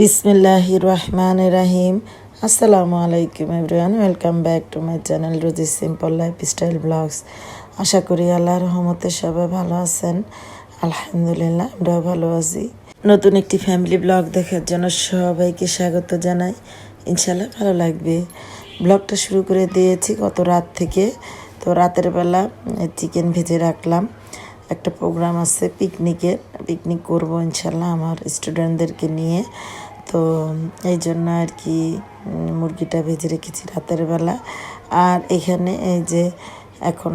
বিসমিল্লাহ রহমান রাহিম। আসসালামু আলাইকুম everyone, welcome back to my channel Rozy simple life style blogs. আশা করি আল্লাহর রহমতে সবাই ভালো আছেন। আলহামদুলিল্লাহ, আমরাও ভালো আছি। নতুন একটি ফ্যামিলি ব্লগ দেখার জন্য সবাইকে স্বাগত জানাই। ইনশাল্লাহ ভালো লাগবে। ব্লগটা শুরু করে দিয়েছি গত রাত থেকে। তো রাতের বেলা চিকেন ভেজে রাখলাম। একটা প্রোগ্রাম আছে পিকনিকের পিকনিক করব ইনশাল্লাহ আমার স্টুডেন্টদেরকে নিয়ে। তো এই জন্য আর কি মুরগিটা ভেজে রেখেছি রাতের বেলা। আর এখানে এই যে এখন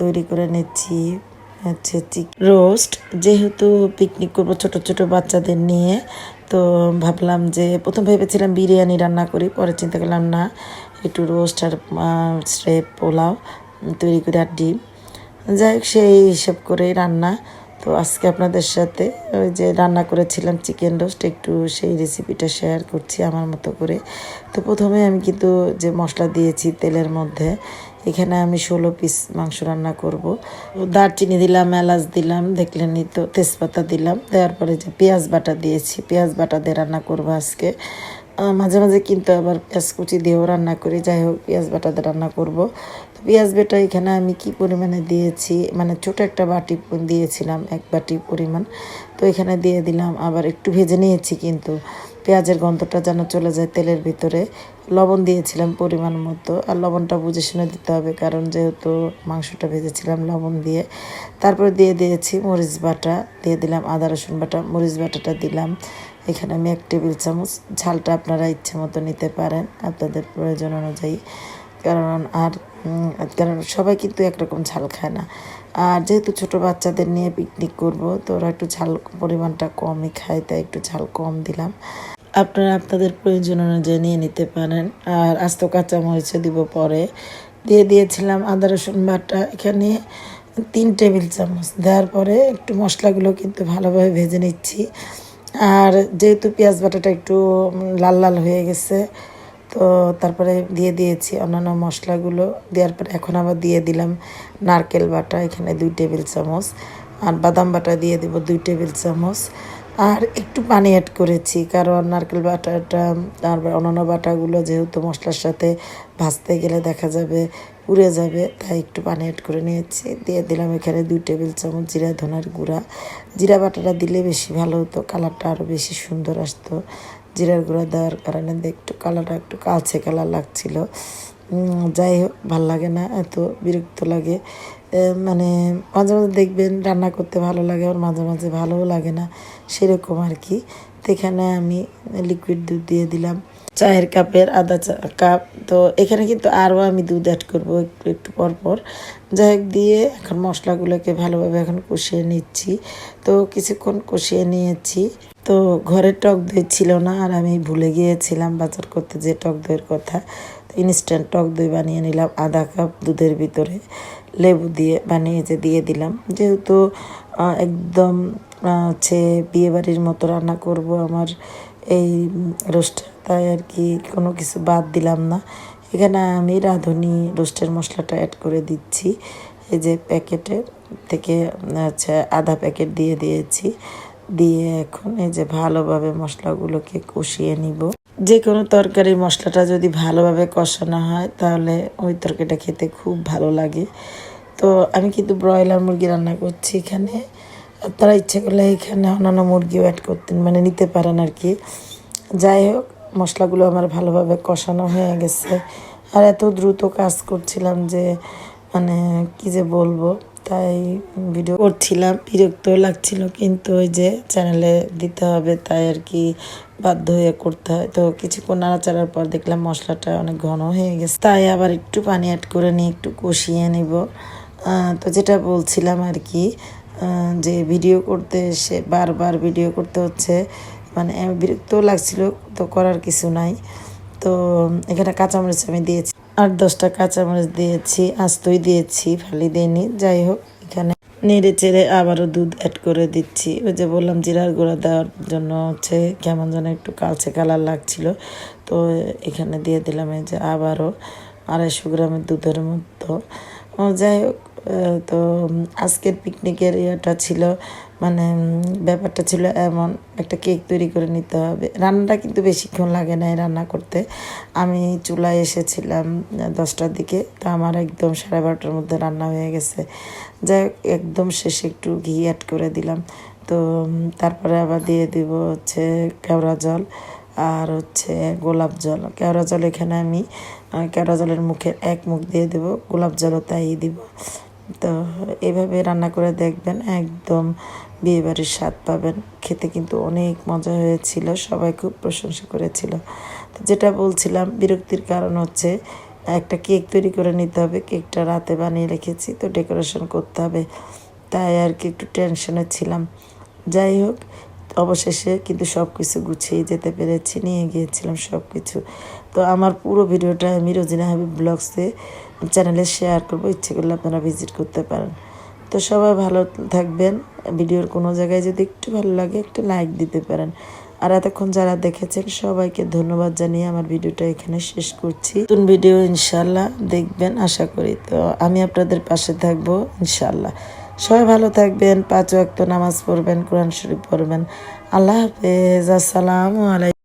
তৈরি করে নিচ্ছি হচ্ছে রোস্ট যেহেতু পিকনিক করব ছোট ছোট বাচ্চাদের নিয়ে, তো ভাবলাম যে প্রথম ভেবেছিলাম বিরিয়ানি রান্না করি, পরে চিন্তা করলাম না, একটু রোস্ট আর স্রেপ পোলাও তৈরি করে আর ডিম। যাই হোক সেই হিসাব করেই রান্না। তো আজকে আপনাদের সাথে ওই যে রান্না করেছিলাম চিকেন রোস্ট, একটু সেই রেসিপিটা শেয়ার করছি আমার মতো করে। তো প্রথমে আমি কিন্তু যে মশলা দিয়েছি তেলের মধ্যে, এখানে আমি ষোলো পিস মাংস রান্না করব। দারচিনি দিলাম, এলাচ দিলাম দেখলেনই তো তেজপাতা দিলাম, দেওয়ার পরে যে পেঁয়াজ বাটা দিয়েছি, পেঁয়াজ বাটা দিয়ে রান্না করব আজকে। মাঝে মাঝে কিন্তু আবার পেঁয়াজ কুচি দিয়েও রান্না করি যাই হোক পেঁয়াজ বাটাতে রান্না করব। পেঁয়াজ বেটা এখানে আমি কি পরিমাণে দিয়েছি? মানে ছোট একটা বাটি দিয়েছিলাম, এক বাটি পরিমাণ। তো এখানে দিয়ে দিলাম, আবার একটু ভেজে নিয়েছি কিন্তু। পেঁয়াজের গন্ধটা যেন চলে যায় তেলের ভিতরে। লবণ দিয়েছিলাম পরিমাণ মতো, আর লবণটা বুঝে শুনে দিতে হবে, কারণ যেহেতু মাংসটা ভেজেছিলাম লবণ দিয়ে। তারপর দিয়ে দিয়েছি মরিচ বাটা, দিয়ে দিলাম আদা রসুন বাটা, মরিচ বাটাটা দিলাম। এখানে আমি এক টেবিল চামচ, ঝালটা আপনারা ইচ্ছে মতো নিতে পারেন আপনাদের প্রয়োজন অনুযায়ী। কারণ আর কারণ সবাই কিন্তু একরকম ঝাল খায় না। আর যেহেতু ছোট বাচ্চাদের নিয়ে পিকনিক করব, তো ওরা একটু ঝাল পরিমাণটা কমই খায়, তাই একটু ঝাল কম দিলাম। আপনারা আপনাদের প্রয়োজন অনুযায়ী নিয়ে নিতে পারেন। আর আস্ত কাঁচা মরিচে দিব পরে। দিয়ে দিয়েছিলাম আদা, রসুন বাটা, এখানে তিন টেবিল চামচ। দেওয়ার পরে একটু মশলাগুলো কিন্তু ভালোভাবে ভেজে নিচ্ছি। আর যেহেতু পেঁয়াজ বাটাটা একটু লাল লাল হয়ে গেছে তো তারপরে দিয়ে দিয়েছি অন্যান্য মশলাগুলো, দেওয়ার পরে এখন আবার দিয়ে দিলাম নারকেল বাটা, এখানে দুই টেবিল চামচ, আর বাদাম বাটা দিয়ে দেবো দুই টেবিল চামচ, আর একটু পানি অ্যাড করেছি, কারণ নারকেল বাটাটা আর অন্যান্য বাটাগুলো যেহেতু মশলার সাথে ভাজতে গেলে দেখা যাবে পুড়ে যাবে, তাই একটু পানি অ্যাড করে নিয়েছি, দিয়ে দিলাম এখানে দুই টেবিল চামচ জিরা, ধনার গুঁড়া। জিরা বাটাটা দিলে বেশি ভালো হতো, কালারটা আরও বেশি সুন্দর আসতো জিরার গুঁড়া দেওয়ার কারণে একটু কালারটা একটু কালচে কালার লাগছিল। যাই হোক, ভালো লাগে না, এত বিরক্ত লাগে। মানে মাঝে মাঝে দেখবেন রান্না করতে ভালো লাগে আর মাঝে মাঝে ভালোও লাগে না, সেরকম আর কি। তো এখানে আমি লিকুইড দুধ দিয়ে দিলাম। চায়ের কাপের আধা চা কাপ। তো এখানে কিন্তু আরও আমি দুধ অ্যাড করব একটু একটু পর পর। যাই হোক দিয়ে এখন মশলাগুলোকে ভালোভাবে এখন কষিয়ে নিচ্ছি। তো কিছুক্ষণ কষিয়ে নিয়েছি। তো ঘরে টক দই ছিল না, আর আমি ভুলে গিয়েছিলাম বাজার করতে যে টক দইয়ের কথা। তো ইনস্ট্যান্ট টক দই বানিয়ে নিলাম, আধা কাপ দুধের ভিতরে। লেবু দিয়ে বানিয়ে যে দিয়ে দিলাম। যেহেতু একদম হচ্ছে বিয়েবাড়ির মতো রান্না করব, আমার এই রোস্ট, তাই আর কি কোনো কিছু বাদ দিলাম না। এখানে আমি রাঁধুনি রোস্টের মশলাটা অ্যাড করে দিচ্ছি। এই যে প্যাকেটের থেকে হচ্ছে আধা প্যাকেট দিয়ে দিয়েছি। দিয়ে এখন এই যে ভালোভাবে মশলাগুলোকে কষিয়ে নিব। যে কোনো তরকারির মশলাটা যদি ভালোভাবে কষানো হয়, তাহলে ওই তরকারিটা খেতে খুব ভালো লাগে। তো আমি কিন্তু ব্রয়লার মুরগি রান্না করছি এখানে। আপনারা ইচ্ছে করলে এখানে অন্যান্য মুরগিও অ্যাড করতেন মানে নিতে পারেন আর কি যাই হোক, মশলাগুলো আমার ভালোভাবে কষানো হয়ে গেছে। আর এত দ্রুত কাজ করছিলাম যে মানে কি যে বলব, তাই ভিডিও করছিলাম। বিরক্ত লাগছিল, কিন্তু ওই যে চ্যানেলে দিতে হবে, তাই আর কি বাধ্য হয়ে করতে হয়। তো কিছুক্ষণ নাড়াচাড়ার পর দেখলাম মশলাটা অনেক ঘন হয়ে গেছে। তাই আবার একটু পানি অ্যাড করে নিয়ে একটু কষিয়ে নিব। তো যেটা বলছিলাম আর কি যে ভিডিও করতে এসে বারবার ভিডিও করতে হচ্ছে। মানে আমি বিরক্ত লাগছিল, তো করার কিছু নাই। তো, এখানে কাঁচামরিচ আমি দিয়েছি। আট, দশটা কাঁচামরিচ দিয়েছি, আস্তই দিয়েছি, ফালি দিইনি। যাই হোক, এখানে নেড়ে চেড়ে আবারও দুধ অ্যাড করে দিচ্ছি। ওই যে বললাম, জিরার গুঁড়া দেওয়ার জন্য হচ্ছে কেমন যেন একটু কালচে কালার লাগছিল। তো, এখানে দিয়ে দিলাম এই যে আবারও আড়াইশো গ্রামের দুধের মতো। যাই হোক তো আজকের পিকনিকের ইয়েটা ছিল মানে ব্যাপারটা ছিল এমন, একটা কেক তৈরি করে নিতে হবে। রান্নাটা কিন্তু বেশিক্ষণ লাগে না রান্না করতে। আমি চুলায় এসেছিলাম দশটার দিকে, তো আমার একদম সাড়ে বারোটার মধ্যে রান্না হয়ে গেছে। যাই একদম শেষে একটু ঘি অ্যাড করে দিলাম। তো তারপরে আবার দিয়ে দিব হচ্ছে কেওড়া জল আর হচ্ছে গোলাপ জল। কেওড়া জল এখানে আমি কেওড়া জলের মুখে এক মুখ দিয়ে দেবো, গোলাপ জলও তাই দিব। তো এভাবে রান্না করে দেখবেন, একদম বিয়েবাড়ির স্বাদ পাবেন। খেতে কিন্তু অনেক মজা হয়েছিল, সবাই খুব প্রশংসা করেছিল। তো যেটা বলছিলাম, বিরক্তির কারণ হচ্ছে একটা কেক তৈরি করে নিতে হবে, কেকটা রাতে বানিয়ে রেখেছি, তো ডেকোরেশন করতে হবে। তাই আর কি একটু টেনশনে ছিলাম। যাই হোক, অবশেষে কিন্তু সব কিছু গুছিয়ে যেতে পেরেছি, নিয়ে গিয়েছিলাম সব কিছু তো আমার পুরো ভিডিওটা আমি রোজিনা হাবিব ব্লগসে, চ্যানেলে শেয়ার করব। ইচ্ছে করলে আপনারা ভিজিট করতে পারেন। তো সবাই ভালো থাকবেন। ভিডিওর কোনো জায়গায় যদি একটু ভালো লাগে, একটু লাইক দিতে পারেন। আর এতক্ষণ যারা দেখেছেন, সবাইকে ধন্যবাদ জানিয়ে আমার ভিডিওটা এখানে শেষ করছি। নতুন ভিডিও ইনশাল্লাহ দেখবেন, আশা করি। তো আমি আপনাদের পাশে থাকব ইনশাল্লাহ সবাই ভালো থাকবেন, পাঁচ ওয়াক্ত নামাজ পড়বেন, কোরআন শরীফ পড়বেন। আল্লাহ হাফেজ, আসসালামু আলাইকুম।